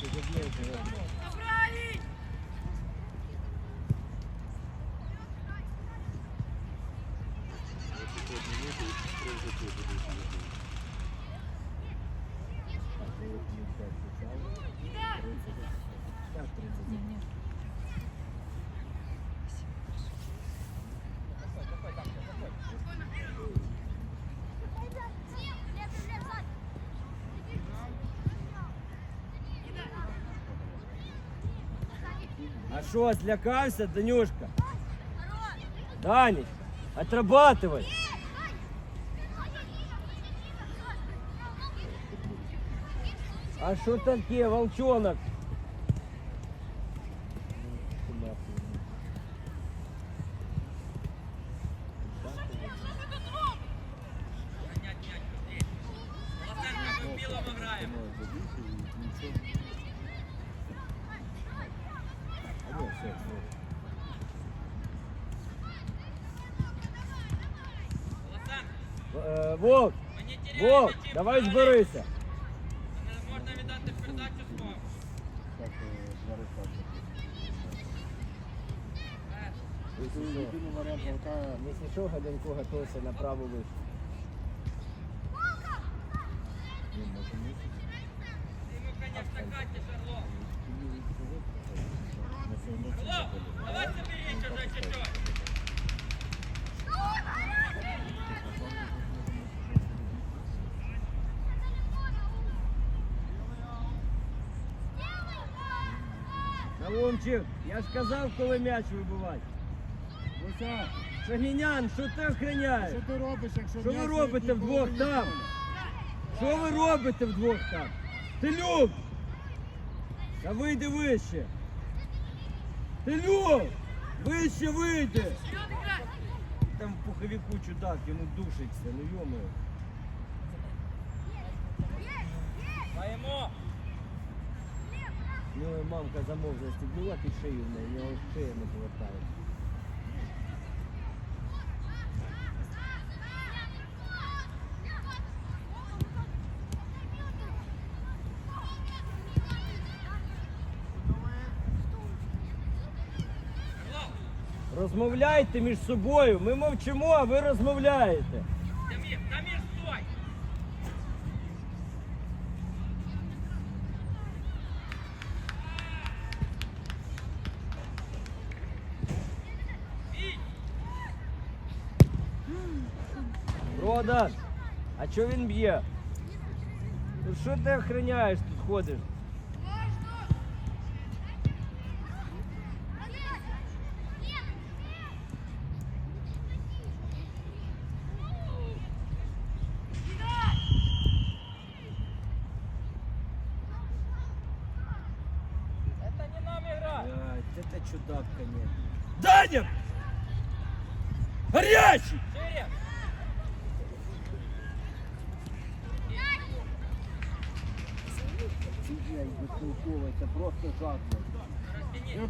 А що, злякався, Данюшка? Данечка, отрабатывай. А що таке, волчонок? Давай зберися. Можна віддати передачу варіант Галка Якщо що, Гаденко готовся на праву вишку. Йому, звісно, Катя Шарло. Шарло, давай заберіть уже чуть-чуть. Наумчик, я ж казав, коли м'яч вибивати. Луся, Шагінян, що ти охраняєш? що ти робиш, якщо Що ви м'яч робите вдвох там? Що ви робите вдвох там? Ти люб! Та вийди вище! Ти люб! Вище вийди! Там в пуховику чудак, йому душиться, ну йомою. Даємо. Ну, мамка замов застегнула під шию нього шия не повертає. Розмовляйте між собою. Ми мовчимо, а ви розмовляєте. Чого він б'є? Що ти охраняєш тут ходиш?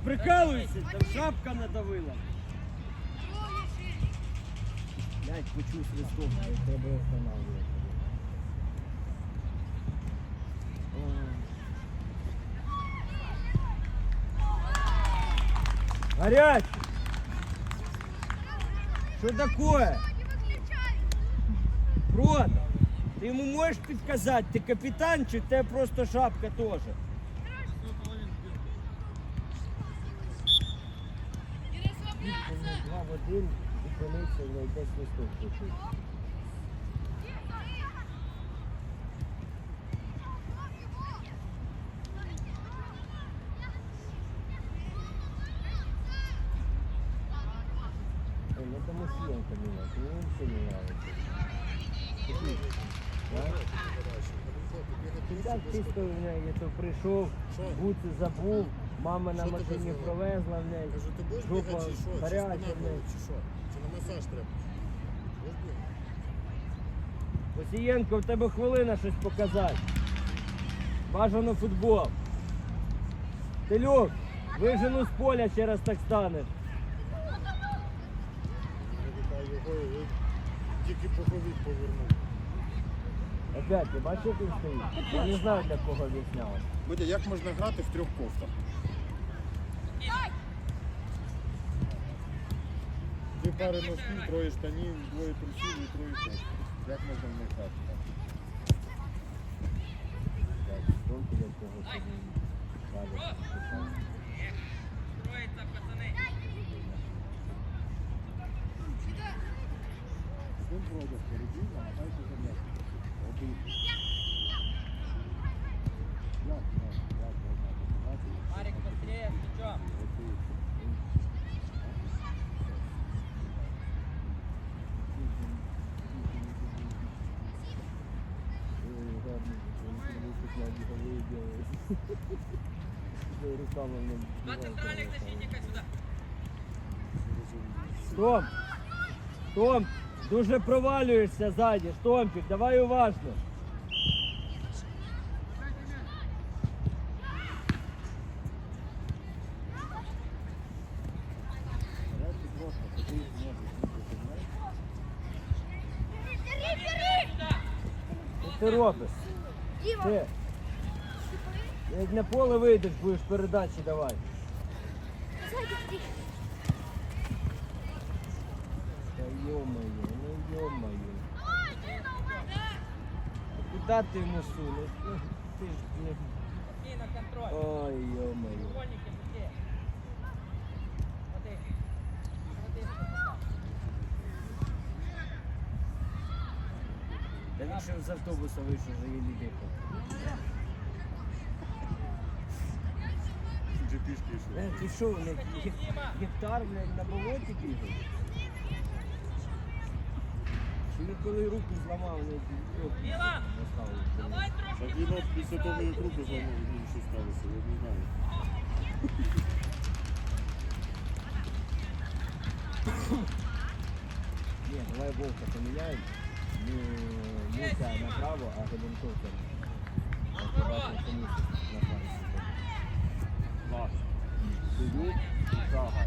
Прикалуюся, там шапка надавила. Блядь, почув свисток, треба встановлювати. Горячий! Что такое? Прода, ты ему можешь подсказать, ты капитан, чи тебе просто шапка тоже? Ну Мусиенко меня, мне вообще не нравится. Так чисто в неї, я то прийшов, бути забув, мама на Що тебе машині звало? провезла в неї. Кажу, ти будеш Жопа бігати чи що? Чи гаряча спина болить, чи що? Чи на масаж треба? Будеш бігати? Посієнко, в тебе хвилина щось показати. Бажано футбол. Телюк, вижену з поля ще раз так станеш. Я вітаю його і він тільки пуховік повернув. Опять, ти бачиш, як він стоїть? Я не знаю, для кого він зняв. Будя, як можна грати в трьох кофтах? пари носків, троє штанів, двоє трусів і троє кофт. Як можна в них грати? так? Так, толку для кого тобі далі. Строїться, пацани. Один вроде впереді, намагайся за м'яч. Один. Як, як, як можна допомагати? Марик, быстрее, с мячом. Один. Два центральных защитника сюда. Том! Том! Дуже провалюєшся ззаді, Штомпік, давай уважно. Грати просто, тоді можеш бути знаєш. Що ти робиш? Ти. Як на поле вийдеш, будеш передачі давай. Та йо-моє, ну йо-моє. Куда ти йому сунеш? Ну, ти ж, ну, Иди на контроль. Ой, йо-моє. Треугольники, быстрее. Смотри. Смотри, Та він ще з автобуса вийшов, вже її дихав. Пішки йшли. Е, Ти що, ге- гектар, блядь, на болоті? Чи він коли руку зламав, Міла! поставили? Давай Так він от після того, як руку зламав, він що сталося, я не знаю. Ні, давай Вовка поміняємо. Не Муся направо, а Габенков там. А ти що на фланзі. Клас. Союз, Сага.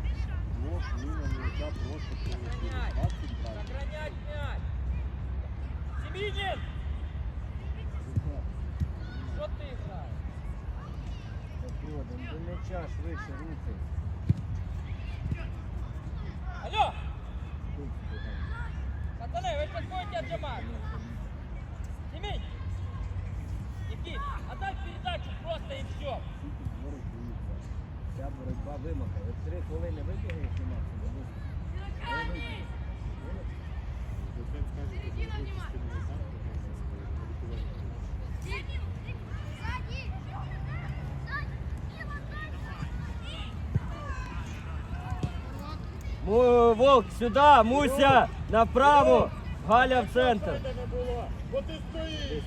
Двох, ліна м'яча просто полетіли. 20 правильно. Сохранять мяч. Семенин! Что ты играешь? Продан, до м'яча швидше рухай. Алло! Тут бігай. Пацаны, вы сейчас будете отжимать. Боротьба вимахає. От три хвилини вибігаєш на максимум. рятувати. Му- Волк, сюди, Муся, направо, Галя в центр. Не було, бо ти стоїш,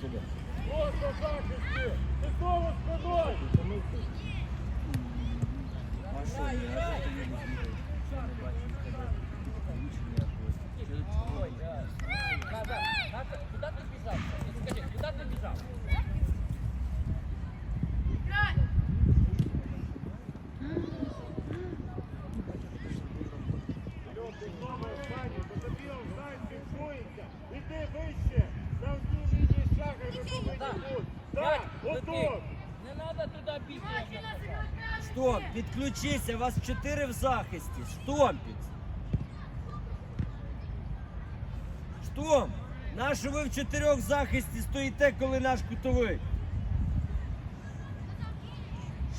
просто в захисті, ти знову спиною. Куда ты бежал? Скажи, куда ты бежал? Альон, ти знову офсайді, бо тобі офсайд фіксується. Іди вище, на одній лінії шага ви повинні Так. бути. Мяч, Так, лети. отут. Не надо туда бить. я же сказал. Штомп, підключися, вас чотири в захисті. Штомпік. Штомп, нащо ви в чотирьох в захисті стоїте, коли наш кутовий?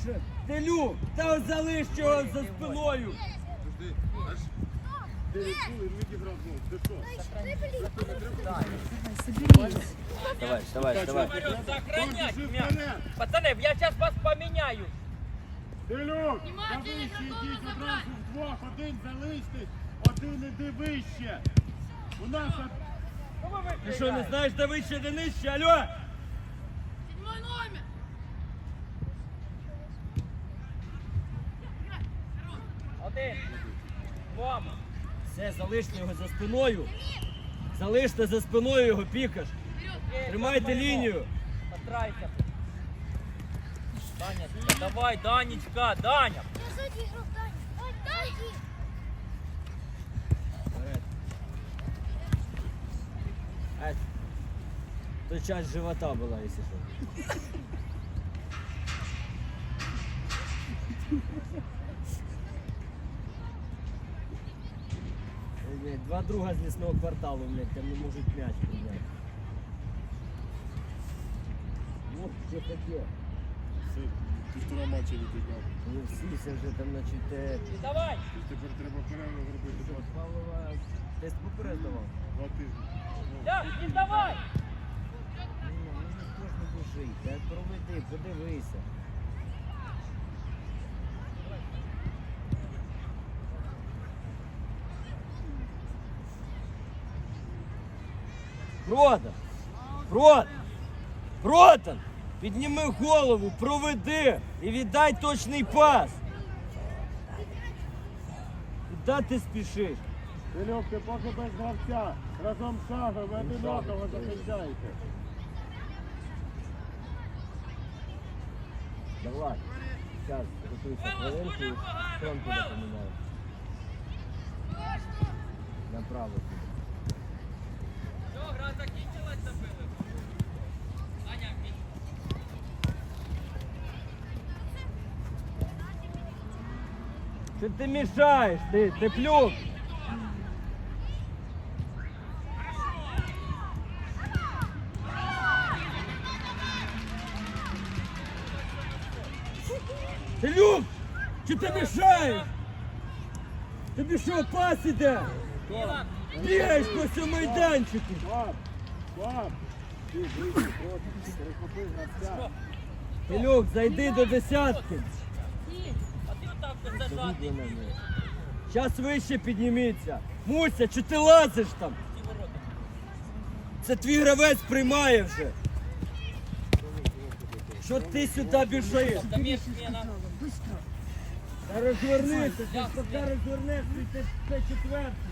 Що? Телю, та залиш його за спиною. Давай, давай, давай. Пацаны, я сейчас вас поменяю. Ілюк, на вище йдіть одразу вдвох, один залиштесь, один іди вище. У нас Ти що, не знаєш, де вище, де нижче, алло? Седьмой номер. Один. Вова. Все, залиште його за спиною. Залиште за спиною його, пікаш. Тримайте лінію. Постарайся. Даня, давай, Данечка, Даня. Сзади игрок, Дань. Ой, Дань. Вперед. Ась. То часть живота якщо що. Ой, блядь, Два друга з лісного кварталу, блядь, там не можуть м'яч прийняти. Ох, що таке? Все, півтора матча відіграв. Ну всі вже там, значить, е, І давай. Тепер треба перерву зробити. що, Два, Павлова тест поперед давав. два тижні. Ну, і давай. Ну, ну ніхто ж не душить, та проведи, подивися. Продан! Продан! Продан! Підніми голову, проведи і віддай точний пас. Куди ти спішиш? Ілюк, ти поки без гравця. Разом з шагом ви одинокого захищаєте. Давай. Сейчас, готуйся хвилинку і фронту напоминаю. Направо. Що, гра закінчилась, забили? Що ти мішаєш, ти, теплюк? Телюк! Чи ти мішаєш? Тобі що, пас іде? Бігаєш по цьому майданчику. Ти зайди до десятки. Зажатий. Вище підніміться. Муся, чи ти лазиш там? Це твій гравець приймає вже. Що ти сюди біжиш? Розвернися, зараз розвернешся, ти це четвертий.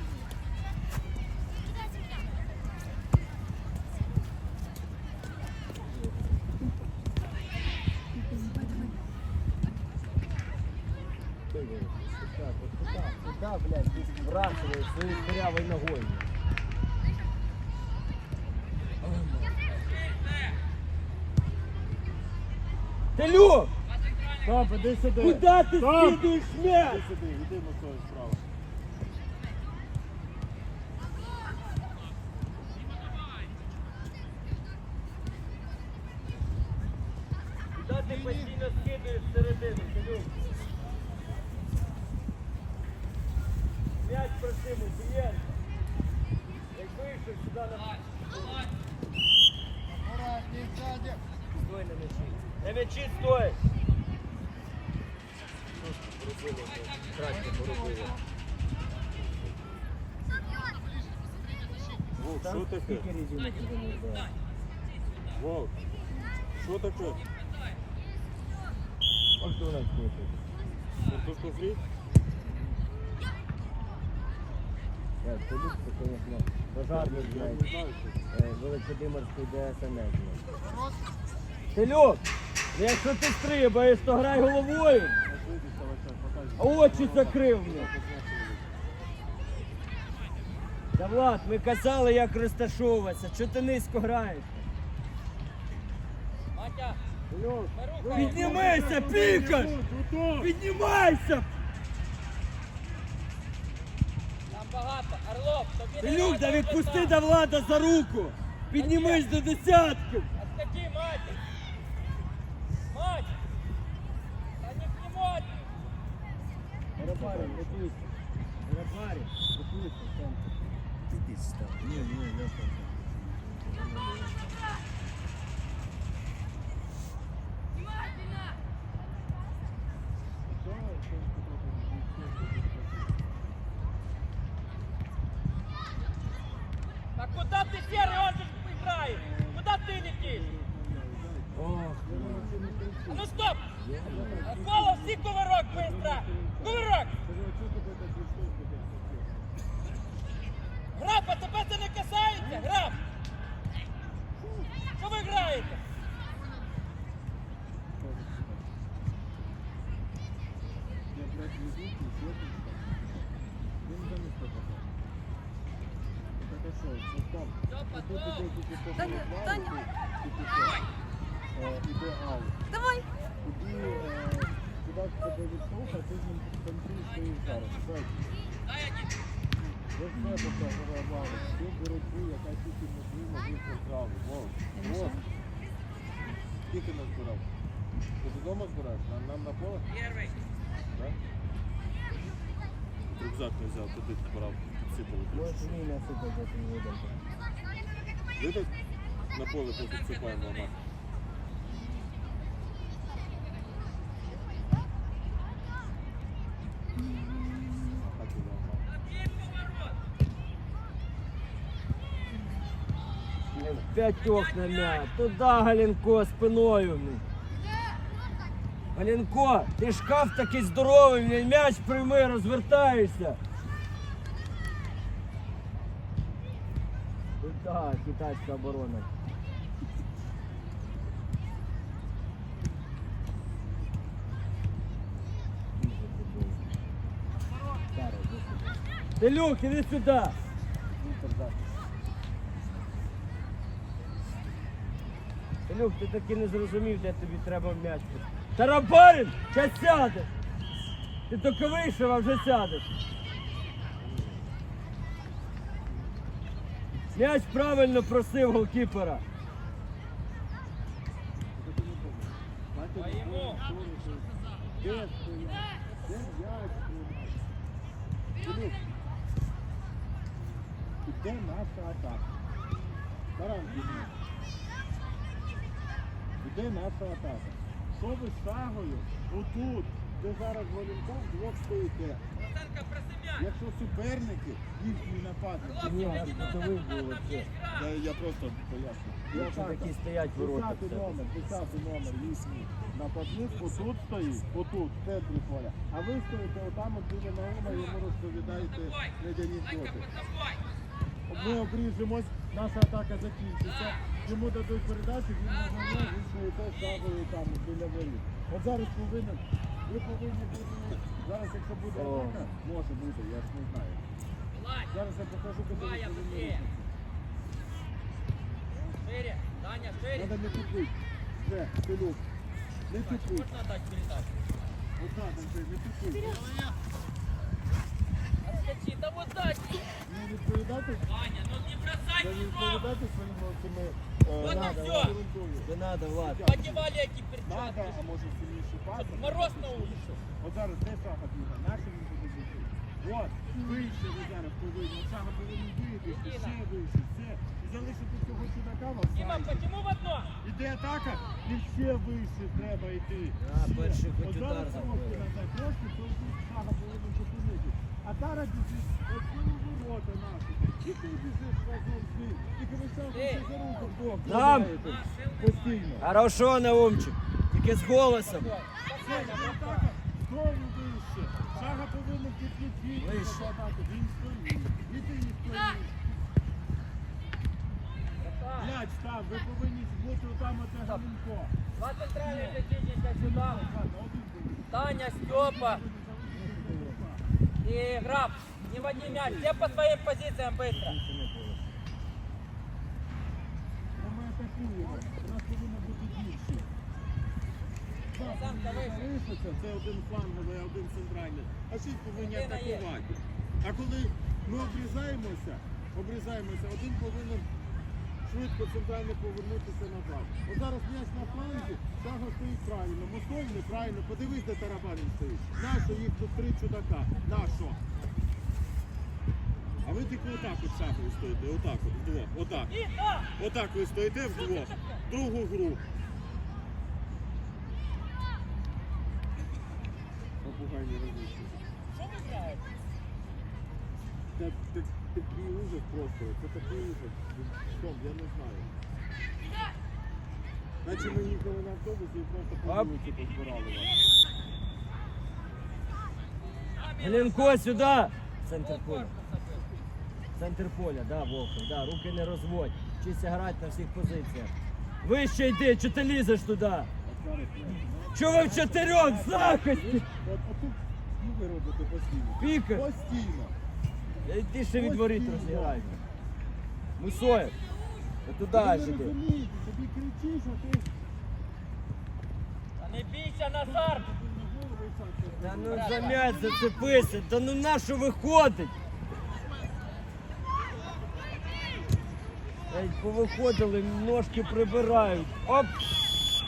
Стоп, іди сюди. Куда ти скидуєш м'яч? Іди сюди, іди на справа. Куда ти постійно скидуєш середину, Телю? М'яч просимо, клієнт. Як вийшов сюди на... Стой на м'ячі. На м'ячі стой! Порубили, краще порубили. Вовк, що таке? Скільки туди не що таке? А хто у нас хоче? Картошку фрі? Так, Телюк, це, пожарний, блядь. Великодимирський ДСНС. Телюк, якщо ти стрибаєш, то грай головою, а очі закрив мені. Та Влад, ми казали, як розташовуватися. Чого ти низько граєш? Матя. Піднімайся, пікаш! Піднімайся! Там багато. Орлов, тобі не Телюк, да відпусти до Влада за руку! Піднімись до десятки! Отходи, Матя. Мать. Та не. Барабарин, готуйся. Барабарин, готуйся, там. Ти став. Ні, ні, я там. Е, іде аут. Давай. Е, тебе відштовхує, ти з ним танцюєш свої зараз. В себе програвали, всю боротьбу, яка тільки можлива, ви програли. Вов, вов. Скільки нас збирав? Ти додому збираєш? Нам, нам на поле? Так? Рюкзак не взяв, туди збирав, підсипали. Можеш мій насипати, я тобі видам. Видать? На поле підсипаємо, мама. П'ятьох на м'яч. Туда Галенко спиною. блін. Галенко, ти шкаф такий здоровий, м'яч прийми, розвертаєшся. Туда, китайська оборона. Делюк, іди сюди. Илюх, ти таки не зрозумів, де тобі треба м'яч. Тарабарин, зараз сядеш. Ти тільки вийшов, а вже сядеш. М'яч правильно просив голкіпера. Іде наша атака. Баранки. Іде наша атака. Що ви з шагою? Отут, де зараз Валінков, двох стоїте. Якщо суперники, їхні нападники. Ні, нас готовий був оце. Я, я просто поясню. Якщо такі стоять ворота. Десятий номер, десятий номер їхній нападник отут стоїть, отут, в центрі поля. А ви стоїте отам от біля Наума, йому розповідаєте ледяні доти. Ми обріжемось, наша атака закінчиться. Йому дадуть передачу, він голову, ви стоїте шагою там біля воріт. От зараз повинен, ви повинні бути, зараз якщо буде О. атака, може бути, я ж не знаю. Зараз я покажу, куди Ваня, быстрее. Шире. Даня, шире. Треба не тупить. Все, пилюк. Не тупить. Можно отдать передачу? Отак, не тупить. Отскочи, да вот дать. Не відповідати, Ваня, ну не бросай не відповідати своїм цими Вот е, надо, всьо. ерунду. Не треба, Влад. Одевали эти Надо, а може сильніший пас. Мороз на улице. От зараз де шага біга? Наші він буде бити. От, вище ви зараз повинні. От Шага повинен вийти, ще вище, все. І залишити цього чудака в Дима, офсайді. почему в одно? Іде атака, і ще вище треба йти. А, перший хоч От удар зараз трошки трошки, повинен зараз біжить, от ворота наші. І ти біжиш разом з ним. І комісарку Ей. за руку вдвох Там. тримаєте Постійно. Хорошо, Наумчик. Тільки з голосом. Це атака знову вище. Шага повинен підключити Вище. до. Він стоїть. І ти стоїть. М'яч там, ви повинні бути отам оте Галинко. Два центральных защитника сюда. Ладно, один буде. Таня, Степа и Граф. Не води мяч. Все по своим позициям быстро. Це один фланговий, один центральний. А шість повинні атакувати. А коли ми обрізаємося, обрізаємося, один повинен швидко центрально повернутися назад. От зараз м'яч на фланзі, шага стоїть правильно, Московь неправильно. Подивись, де Тарабанин стоїть. Нащо їх тут три чудака? Нащо? А ви тільки отак от шагою стоїте, отак от, вдвох, отак. Отак ви стоїте вдвох. Другу гру. Попугай не розлучиться. Что вы играете? Такий ужас просто. Це такий ужас. Що, я не знаю. Наче ми їхали на автобусі і просто по вулиці позбирали вас. Галенко сюди. Центр поля. Центр поля, да, Волков, да, руки не розводь. Вчися грати на всіх позиціях. Вище йди, чи ти лізеш туди? Чого ви в чотирьох захисті? От, ви робите постійно. Піка. Постійно. Ти ще від воріт розіграй. Мусоєв. Ти туди ж іди. тобі кричиш, а ти Та не бійся, Назар! Та ну за м'яч зацепися, та ну на що виходить? Ей, повиходили, ножки прибирають. Оп!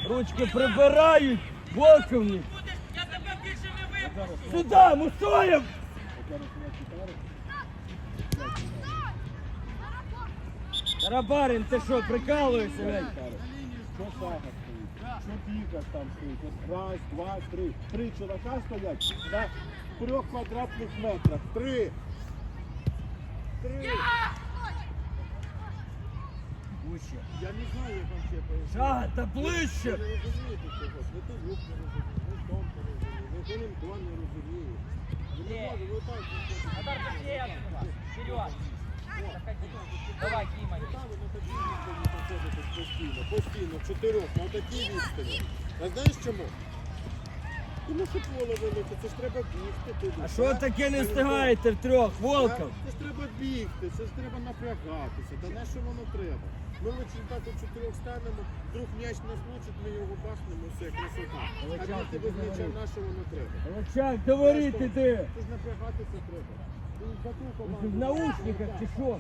Ручки прибирають. Волковник. Будеш, я тебе більше не випущу! Сюди, Мусоєв! Тарабарин, ти що, прикалуєшся, блядь? Що Сага стоїть? Що Віка там стоїть? От раз, два, три. Три чувака стоять на трьох квадратних метрах. Три. Три. Гуще. Я не знаю, як вам ще пояснити. Шага, та Ви ближче! не розумієте цього. Ви тут не розумієте, ви том не розумієте, ви Гелінтон не розумієте. Ви не можете, ви так. Назар, быстрее отсюда! Вперед! Давай, постійно, постійно, чотирьох, на такій відстані. А знаєш чому? Тому що поле велике, це ж треба бігти туди. А що таке не встигаєте втрьох, Волков? Це ж треба бігти, це ж треба напрягатися. Та на що воно треба? Ми лише так у чотирьох станемо, вдруг м'яч нас влучить, ми його бахнемо, все, красота. А бігти ти без м'яча, на що воно треба? Волочак, говоріть іди! Це ж напрягатися треба. В наушниках чи що?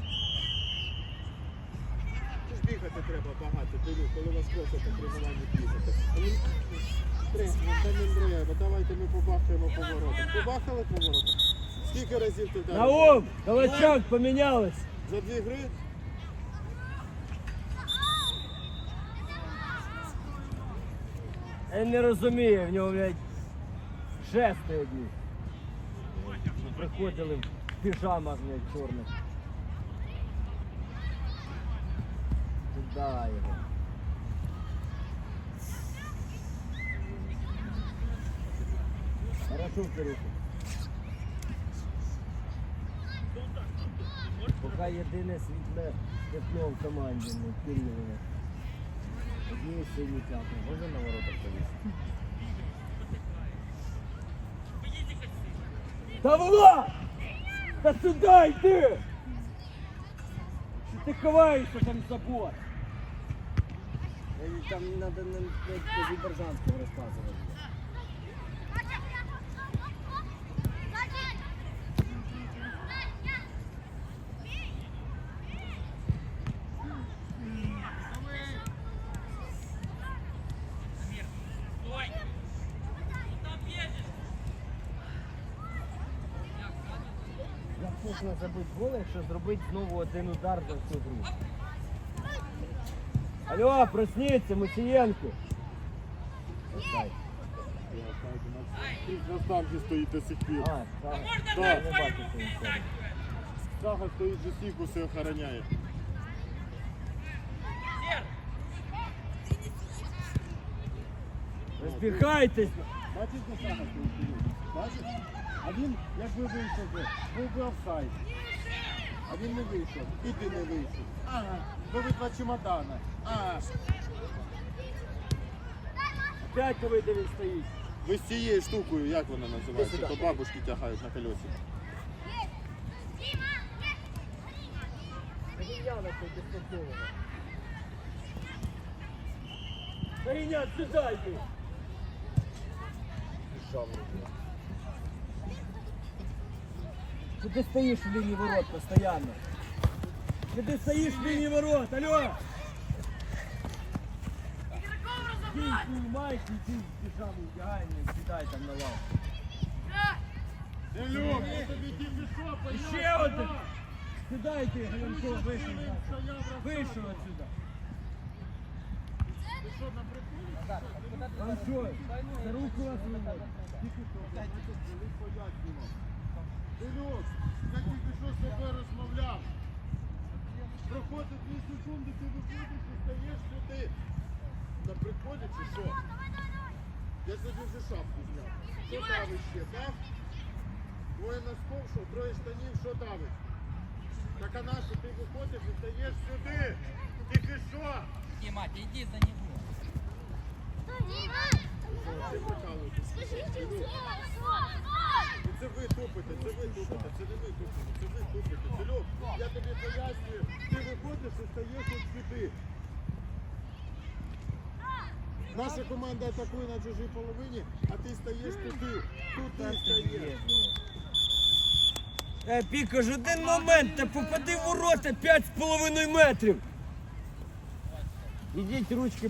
Бігати треба багато, диві, коли вас просять на тренуванні бігати. А він- Тренер, та не треба, давайте ми побахаємо поворотом. Побахали поворотом? Скільки разів ти вдарив? Наум, Волочак помінялись. За дві гри? Я не розумію, в нього, блядь, жести одні. Приходили в піжамах, блядь, чорних. Туда його. Хорошо, Кирюха. Поки єдине світле тепло в команді, ну, Кирилове. Одні сині п'ятні. Може на воротах повісити? Та Влад! Та сюди йди! Що ти ховаєшся там забор? Там треба не Азербайджанського розказувати. Стой! Можна забити гол, якщо зробити знову один удар за всю гру? Алло, просніться, Мусієнко! На станці стоїть до сих пір. А, так. Не бачу, він? Сага стоїть за стійку, все охороняє. Розбігайтесь! Бачиш, де Сага стоїть? Бачиш? А він, якби вийшов би, був би офсайд. А він не вийшов. І ти не вийшов. Ага. Ви ви два чемодана. Ага. Опять коли де він стоїть. Ви з цією штукою, як вона називається, то бабушки тягають на колесі. Загіняна тут безпекована. Загінят сюди йди! Що ти стоїш в лінії ворот постійно? Що ти стоїш в лінії ворот? Алло! Майку, ти піжаму вдягай, не сідай там на лавку. Ілюк, що поняв. Ще один! Сідайте, Галянко, вийшов. Вийшов отсюда. За руку вас виводить. Тільки що, блядь, ти коли стоять було. Ілюк, я тільки що з тобою розмовляв. Проходить дві секунди, ти виходиш і стаєш сюди. На приколі чи що? Я собі вже шапку зняв. Що давить ще, так? Двоє носков, що, троє штанів, що давить? Так а нащо ти виходиш і стаєш сюди? Тільки що? Дима, иди за него. Це ви тупите, це ви тупите, це не ми тупимо, це ви тупите. Я тобі пояснюю, ти виходиш і стаєш от сюди. Наша команда атакує на чужій половині, а ти стаєш туди. Тут ти стаєш. Е, Піка ж один момент, та попади в ворота 5,5 метрів. Ідіть ручки